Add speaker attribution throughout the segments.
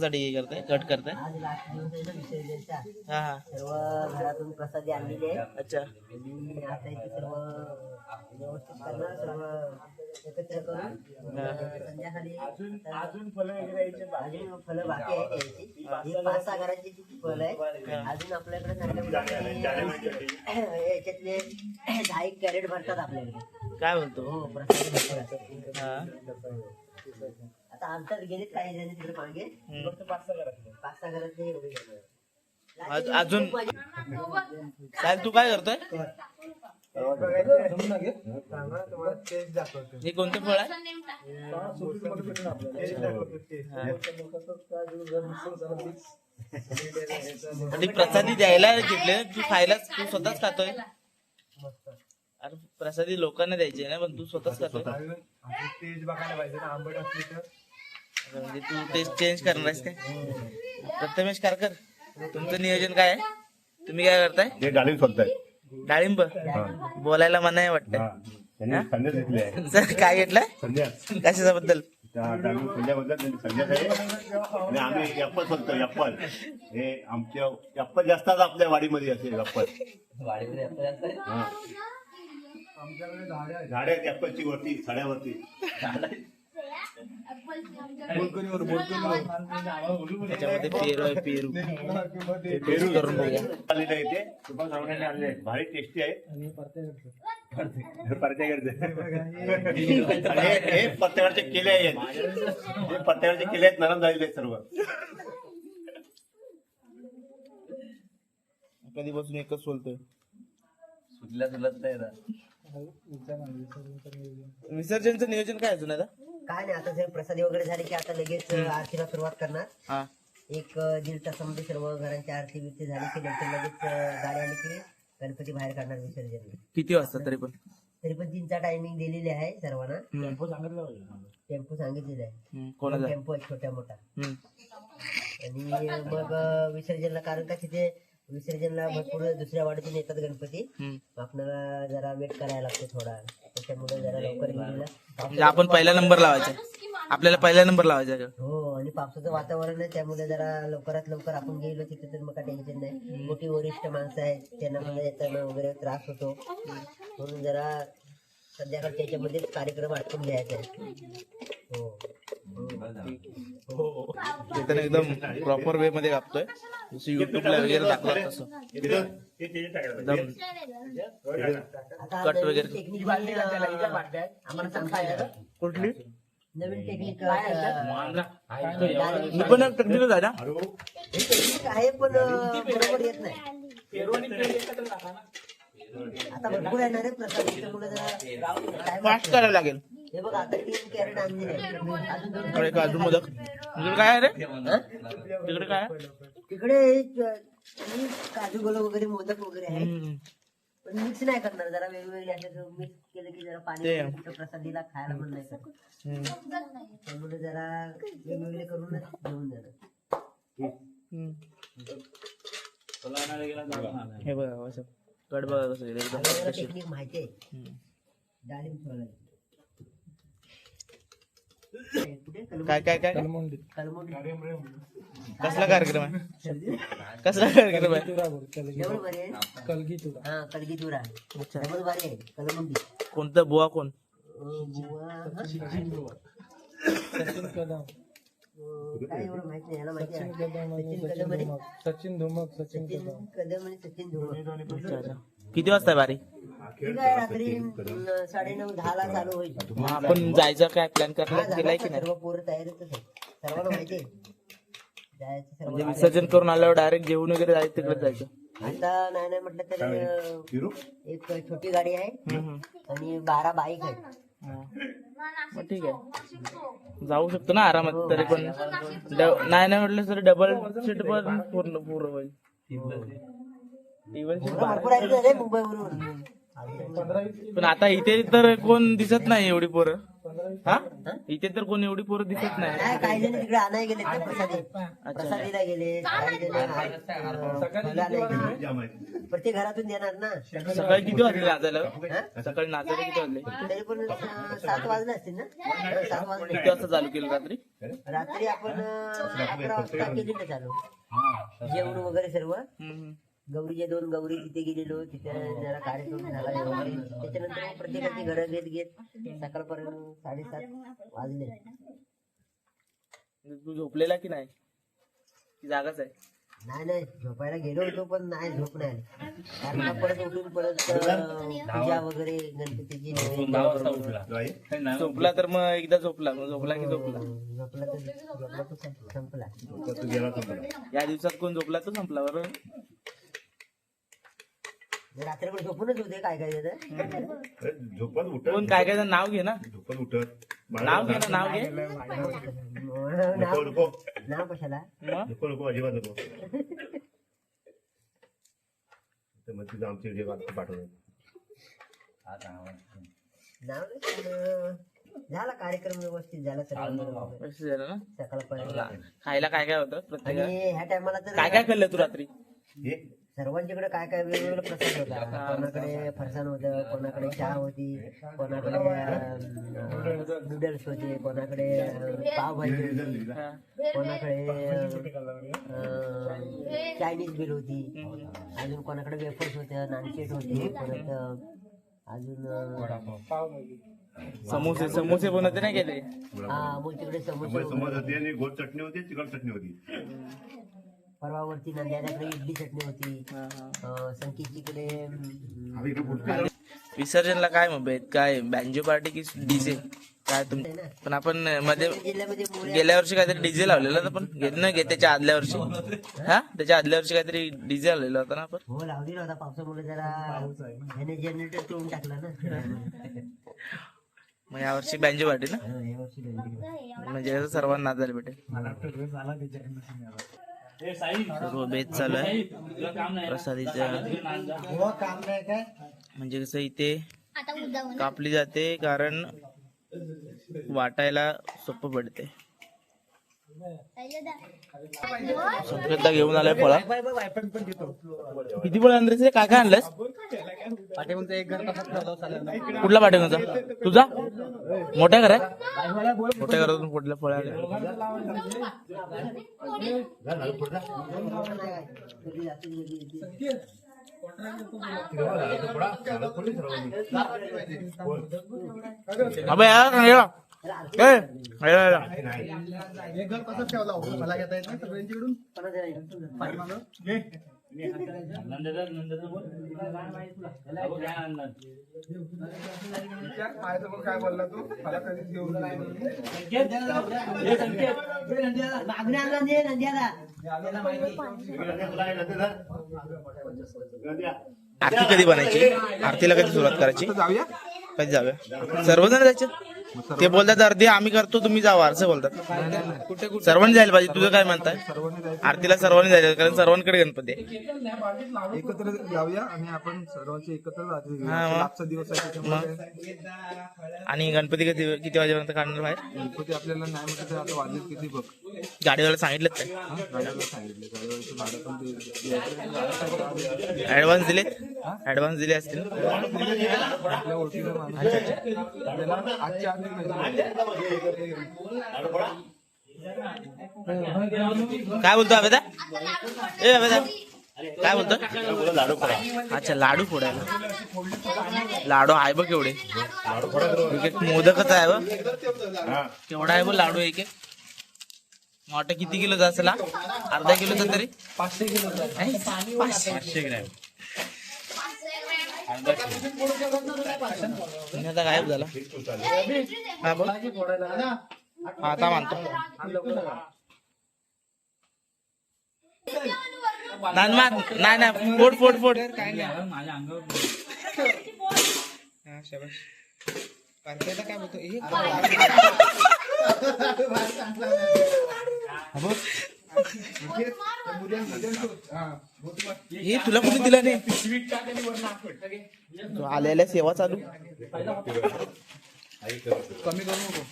Speaker 1: साठी हे करताय कट करताय
Speaker 2: आज लास्ट दिवस आहे ना विसर्जनचा
Speaker 1: हा हा.
Speaker 2: सर्व घरातून प्रसादी आणलेली आहे
Speaker 1: अच्छा.
Speaker 2: आणि आता इथे सर्व व्यवस्थित करणार सर्व एकत्र करून संध्याकाळी अजून फळं वगैरे अजून फळं बाकी आहेत यायची ही. पाच सहा घरांची जी फळं आहे अजून आपल्याकडे सांगितलं याच्यातले दहा एक कॅरेट भरतात आपल्याकडे
Speaker 1: काय बोलतो?
Speaker 2: हो प्रसादी
Speaker 1: हा.
Speaker 2: आता आमच्यात गेले काही जण तिकडे मागे फक्त पाच सहा घरात पाच सहा घरात एवढे घेणार.
Speaker 1: अज- अजून साहेब तू काय करतोय? हे कोणतं फळ आहे? आणि प्रसादी द्यायला घेतले तू खायला तू स्वतःच खातोय? अरे प्रसादी लोकांना द्यायची आहे ना पण तू स्वतःच खातोय?
Speaker 3: तेज बघायला पाहिजे ना आंबट असली तर.
Speaker 1: अरे म्हणजे तू टेस्ट चेंज करणार आहेस काय? प्रथमेश कारकर तुमचं नियोजन काय आहे? तुम्ही काय करताय?
Speaker 4: हे डाळिंब सोडताय
Speaker 1: डाळिंब? बोलायला मनाय वाटतंय.
Speaker 4: त्यांनी संन्यास घेतले आहे.
Speaker 1: सर काय घेतलंय
Speaker 4: संन्यास
Speaker 1: कशाच्या बद्दल
Speaker 4: त्या डाळिंब सोडल्याबद्दल त्यांनी संन्यास आहे आणि आम्ही यप्पल सोडतो यप्पल हे आमच्या यप्पल जास्त आपल्या वाडीमध्ये असे यप्पल हा. झाडे आहेत यप्पलची वरती सड्यावरती.
Speaker 1: त्याच्यामध्ये पेरू आहे पेरू.
Speaker 4: पेरू
Speaker 1: करून बघूया.
Speaker 4: आलेलं आहे ते. सुभाष सावंतांनी आणले आहेत. भारी टेस्टी आहे. परत्याकडचे हे परत्याकडचे केले आहेत. हे परत्याकडचे केले आहेत नरम झालेले आहेत सर्व.
Speaker 1: कधीपासून एकच बोलतोय. विसर्जनचं नियोजन काय अजून आता?
Speaker 2: काय नाही आता सर्व प्रसादी वगैरे झाली की आता लगेच आरतीला सुरुवात करणार.
Speaker 1: हा.
Speaker 2: एक दीड तासामध्ये सर्व घरांची आरती बिरती झाली की नंतर लगेच गाडी आली की गणपती बाहेर काढणार विसर्जन.
Speaker 1: किती वाजता तरी पण?
Speaker 2: तरी पण तीनचा टायमिंग दिलेली आहे सर्वांना.
Speaker 1: हम्म.
Speaker 2: टेम्पो सांगितलेला आहे.
Speaker 1: हम्म, कोणाचा?
Speaker 2: टेम्पो आहे छोट्या मोठा.
Speaker 1: हम्म.
Speaker 2: आणि मग विसर्जनला कारण का तिथे विसर्जनला भरपूर दुसऱ्या वाडीतून येतात गणपती. आपल्याला जरा वेट करायला लागतो थोडा. त्याच्यामुळे जरा लवकर
Speaker 1: म्हणजे आपण पहिला नंबर लावायचा. आपल्याला पहिला नंबर लावायचा?
Speaker 2: हो आणि पावसाचं वातावरण आहे त्यामुळे जरा लवकरात लवकर आपण गेलो तिथे तर मग काय टेन्शन नाही. मोठी वरिष्ठ माणसं आहेत त्यांना मला येताना वगैरे त्रास होतो. म्हणून जरा संध्याकाळच्या याच्यामध्ये कार्यक्रम आटपून घ्यायचा. आहे हो.
Speaker 1: हो एकदम प्रॉपर वे मध्ये कापतोय जसं युट्यूबला वगैरे दाखवत तसं. एकदम कट वगैरे.
Speaker 2: टेक्निक आम्हाला सांगता येतं
Speaker 1: कुठली?
Speaker 2: नवीन टेक्निक
Speaker 1: मी पण एक टेक्निकच आहे ना.
Speaker 2: टेक्निक आहे पण बरोबर येत नाही. आता भरपूर येणार आहे प्रसाद जरा
Speaker 1: फास्ट करायला लागेल.
Speaker 2: हे बघ आता तीन कॅरेट
Speaker 1: इकडे काजू मोदक. तिकडे काय आहे रे? तिकडे काय?
Speaker 2: तिकडे काजू गोल वगैरे मोदक वगैरे आहे. पण मिक्स नाही करणार जरा वेगवेगळे मिक्स केलं की जरा पाणी प्रसादीला खायला पण नाही. त्यामुळे जरा वेगवेगळे करूनच घेऊन जाणार.
Speaker 1: हे बघा कट बघा कसं आहे, एकदम.
Speaker 2: टेक्निक माहिती आहे
Speaker 1: हम्म.
Speaker 2: डाळिंब सोलायची. कुठे? कलम-
Speaker 1: काय काय काय
Speaker 2: कलमोडी.
Speaker 1: कसला कार्यक्रम आहे कसला कार्यक्रम आहे
Speaker 2: एवढं बरे आहे? हा कलगी तुरा
Speaker 1: अच्छा
Speaker 2: भारी आहे कलमुंडी
Speaker 1: कोणतं बुवा कोण
Speaker 2: अं, बुवा, हा? अं, काय एवढं माहीत नाही याला माहिती आहे. सचिन कदम आणि
Speaker 3: सचिन धुमक सचिन
Speaker 2: सचिन कदम. आणि सचिन धुमाळ
Speaker 1: अच्छा अच्छा. किती वाजता आहे बारी?
Speaker 2: ठीक आहे रात्री अं, साडेनऊ दहा ला चालू होईल.
Speaker 1: मग आपण जायचं काय? प्लॅन
Speaker 2: हा,
Speaker 1: केलाय की नाही?
Speaker 2: सर्व पोरं तयारीतच आहे सर्वांना माहिती आहे. जायचं सर्व
Speaker 1: म्हणजे विसर्जन करून आल्यावर डायरेक्ट जेवण वगैरे जायचं तिकडे जायचं.
Speaker 2: आता नाही नाही म्हटलं तरी अं,
Speaker 4: फिरू
Speaker 2: एक छोटी गाडी आहे
Speaker 1: हम्म, हम्म.
Speaker 2: आणि बारा बाईक आहेत.
Speaker 1: हा. मग ठीक आहे. जाऊ शकतो ना आरामात तरी पण. नाही नाही म्हटलं तरी डबल सीट पण पूर्ण पूर्ण होईल. पण आता इथे तर कोण दिसत नाही एवढी पोरं. हा? इथे तर कोण एवढी पोरं दिसत नाही.
Speaker 2: नाही काही जण तिकडे आणाय गेले ते प्रसादी. प्रसादीला गेले काही जण घरातून देणार ना.
Speaker 1: सकाळी किती वाजले नाचायला?
Speaker 2: हा?
Speaker 1: सकाळी नाचायला किती वाजले?
Speaker 2: तरी पण अं, सात वाजले असतील ना? सात वाजले.
Speaker 1: किती वाजता चालू केलं रात्री?
Speaker 2: रात्री आपण अं, अकरा वाजता केलेलं चालू. जेवण वगैरे सर्व.
Speaker 1: हम्म.
Speaker 2: गौरीचे दोन गौरी तिथे गेलेलो तिथे जरा कार्यक्रम झाला वगैरे त्याच्यानंतर मग प्रत्येकाची घरं घेत घेत सकाळपर्यंत साडेसात वाजले.
Speaker 1: तू झोपलेला की नाही? की जागाच आहे?
Speaker 2: नाही नाही. झोपायला गेलो होतो पण नाही झोप नाही. कारण परत उठून परत पूजा वगैरे गणपतीची?
Speaker 1: झोपला तर मग एकदा झोपला. मग झोपला की झोपला.
Speaker 2: झोपला तर झोपला तर संप- संपला.
Speaker 1: या दिवसात कोण झोपला तर संपला बरोबर?
Speaker 2: रात्रभर झोपूनच होते काय काय
Speaker 4: झोपत उठत
Speaker 1: कोण काय काय नाव घे ना.
Speaker 4: झोपत उठत.
Speaker 1: नाव घे ना नाव घे.
Speaker 4: नको
Speaker 2: नाव
Speaker 4: नको
Speaker 2: नाव कशाला?
Speaker 1: मग?
Speaker 4: नको नको अजिबात नको. तर मग तुझं आमचे जे वाक्य पाठवलं
Speaker 2: नाव नाही पण, झाला कार्यक्रम व्यवस्थित झाला
Speaker 1: असं झालं ना?
Speaker 2: सकाळपर्यंत
Speaker 1: खायला काय काय होतं प्रत्येक
Speaker 2: आणि ह्या टायमाला तर
Speaker 1: काय काय खाल्लं तू रात्री?
Speaker 4: हे?
Speaker 2: सर्वांच्याकडे काय काय वेगवेगळे प्रसाद होता. कोणाकडे फरसाण होतं कोणाकडे चहा होती कोणाकडे नूडल्स होते कोणाकडे पावभाजी होती. कोणाकडे चायनीज बिल होती. अजून कोणाकडे वेफर्स होते नानकेट होते परत अजून
Speaker 1: समोसे समोसे पण होते नाही गेले
Speaker 2: हा मग तिकडे समोसे
Speaker 4: समज होती आणि गोड चटणी होती तिखट चटणी होती.
Speaker 2: परवावरती नंद्याच्याकडे इडली चटणी होती.
Speaker 1: हा, हा.
Speaker 2: अं, संकेतजीकडे अं,
Speaker 4: आम्ही इकडे पुढे
Speaker 1: विसर्जनला काय मग बेत काय बँजो पार्टी की डीजे काय तुम
Speaker 2: आहे ना.
Speaker 1: पण आपण मध्ये
Speaker 2: जिल्ह्यामध्ये
Speaker 1: गेल्या वर्षी काहीतरी डीजे लावलेला ना पण घेत त्याच्या आदल्या वर्षी. हा? त्याच्या आदल्या वर्षी काहीतरी डीजे लावलेला होता ना आपण?
Speaker 2: हो लावलेला होता. पावसामुळे जरा ह्याने जनरेटर तोडून टाकला ना.
Speaker 1: मग या वर्षी बँजो पार्टी ना?
Speaker 2: हा, यावर्षी.
Speaker 1: म्हणजे कसं सर्वांना नाचायला भेटेल सर्व बेत चालू आहे. प्रसादीच्या म्हणजे कसं इथे कापली जाते कारण वाटायला सोपं पडते. संकेतला घेऊन आलाय फळा. किती फळ आणलेस रे? काय काय आणलंस? कुठला पाठीमागचा तुझा मोठ्या घरात मोठ्या घरातून कुठल्या
Speaker 2: येतील.
Speaker 1: अबे यार नाही या. ए, या, या, या.
Speaker 2: कोणाचं नाही?
Speaker 3: काय बोलला तू? मला कधीच
Speaker 1: आरती कधी बनायची? आरतीला कधी सुरुवात करायची?
Speaker 3: जाऊया.
Speaker 1: कधी जाऊया? सर्वजण जायचे? ते बोलतात अर्धी आम्ही करतो तुम्ही जावा. असं बोलतात. सर्वांनी जायला पाहिजे. तुझं काय म्हणताय? आरतीला सर्वांनी जायचं कारण सर्वांकडे गणपती आहे.
Speaker 3: एकत्र जाऊया आणि आपण सर्वांचे एकत्र रात्री घेऊया.
Speaker 1: मग.
Speaker 3: आजचा दिवस आहे त्याच्यामुळे
Speaker 1: आणि गणपती किती किती वाजेपर्यंत काढणार बाहेर?
Speaker 3: गणपती आपल्याला नाही म्हटलं तर आता किती बघ.
Speaker 1: गाडीवाला सांगितलं काय?
Speaker 3: हा, गाड्याला सांगितले. गाडीवरचं भाडं पण ते द्यायचं.
Speaker 1: ऍडव्हान्स दिले ऍडव्हान्स दिले असतील?
Speaker 3: आपल्या ओळखीचा माणूस आहे. आपल्याला आजच्या.
Speaker 1: काय बोलतो अभेदा? ए अभेदा. काय बोलतो?
Speaker 4: लाडू खरा
Speaker 1: अच्छा लाडू फोडायला. लाडू आहे बघ केवढे मोदकच आहे बघ. केवढा आहे बघ लाडू एक एक. मोठं किती किलोचा असेल? अर्धा किलोचा तरी? पाचशे किलो पाचशे ग्रॅम. आणि आता गायब झाला. हा बोल. आता मानतो. नाही नाही नाही फोड फोड फोड. काय बोलतो? हे तुला कोणी दिला नाही? आल्या सेवा चालू.
Speaker 3: कमी करू नको.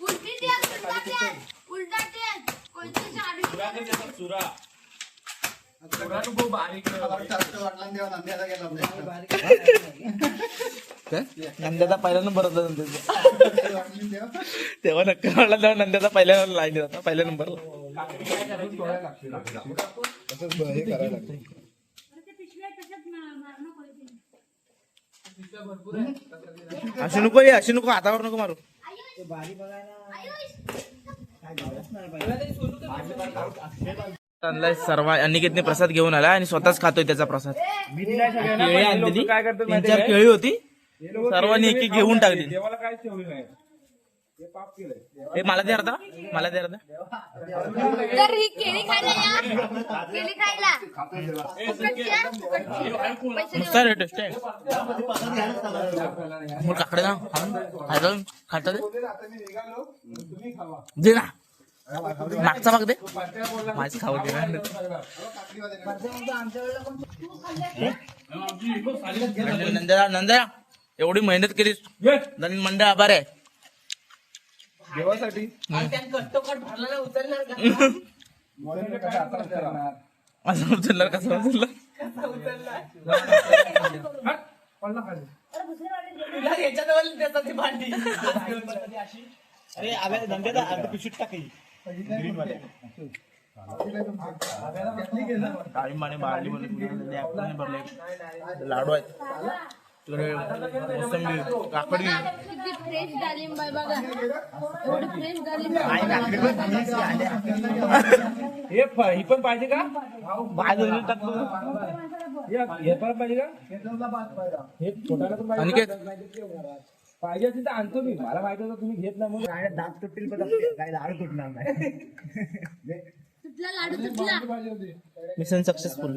Speaker 5: उलटी तेल उलटा तेल उलटा तेल. कोणती साडी
Speaker 1: काय? नंद्याचा पहिला नंबर होता नंद्याचा. तेव्हा नक्की वाटला तेव्हा नंद्याचा पहिल्या लाईन होता पहिल्या नंबरला
Speaker 3: हे करायला लागते
Speaker 1: अशी नको ये अशी नको हातावर नको मारू. आणलाय सर्व अनिकेतने प्रसाद घेऊन आला आणि स्वतःच खातोय त्याचा प्रसाद. केळी आणलेली तीन चार केळी होती. सर्वांनी एक एक घेऊन टाकली.
Speaker 6: देवाला काय ठेवली नाही. हे पाप केलंय.
Speaker 1: हे मला दे अर्धा. मला दे अर्धा.
Speaker 5: तर ही केळी खायला या. केळी खायला. फुकटची आहे, फुकटची. पैसे
Speaker 1: नुसता रेट आहे. काकडे ना खायचं? खाता दे
Speaker 3: आता मी निघालो. तुम्ही खावा.
Speaker 1: दे ना. मागचा भाग दे. माझं खाऊ दे एवढी मेहनत केलीस. धन मंडळ आभार आहे.
Speaker 3: देवासाठी. आता करणार
Speaker 1: असं उचलणार कसं उचललं? अरे आव्या नंद्याचा अर्ध पिशूट डाळिंबाने बाळली म्हणून भरले भरले लाडू आहेत तिकडे मोसंबी काकडी
Speaker 5: फ्रेश डाळिंब बघा फ्रेश डाळिंब
Speaker 6: हे ही पण पाहिजे का
Speaker 1: भाजून टाकतो
Speaker 6: हे पण पाहिजे का हे छोटाला पण पाहिजे पाहिजे असेल तर आणतो मी. मला माहिती होतं तुम्ही घेत नाही म्हणून.
Speaker 3: दात तुटतील पण काय लाडू तुटणार नाही.
Speaker 5: तुटला लाडू तुटला.
Speaker 1: मिशन सक्सेसफुल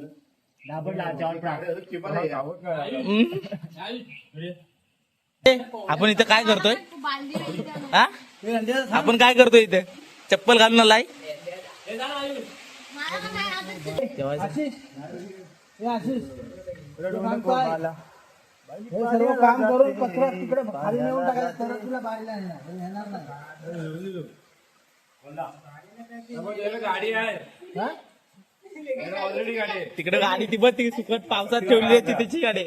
Speaker 1: आपण इथं काय करतोय. हा? आपण काय करतोय इथे? चप्पल घालून आलाय
Speaker 5: मला का काय आता
Speaker 6: गाडी आहे ऑलरेडी गाडी आहे
Speaker 1: तिकडे गाडी ती बघ ती सुकट पावसात ठेवली आहे त्याची गाडी.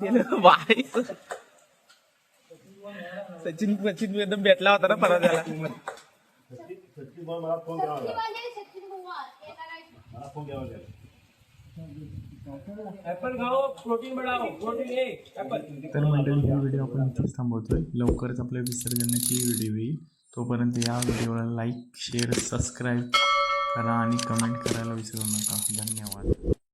Speaker 1: तिला बाई. सचिन सचिन एकदम भेटला होता ना परत त्याला.
Speaker 4: मला फोन द्यावा लागला.
Speaker 5: वाले सचिन बुवा ते
Speaker 6: ऍपल खाओ प्रोटीन बढ़ाओ प्रोटीन ए ऍपल
Speaker 7: तर मंडळी ही व्हिडिओ आपण इथेच थांबवतोय. लवकरच आपल्या विसर्जनाची व्हिडिओ येईल. तोपर्यंत या व्हिडिओला लाईक शेअर सबस्क्राईब करा आणि कमेंट करायला विसरू नका. धन्यवाद.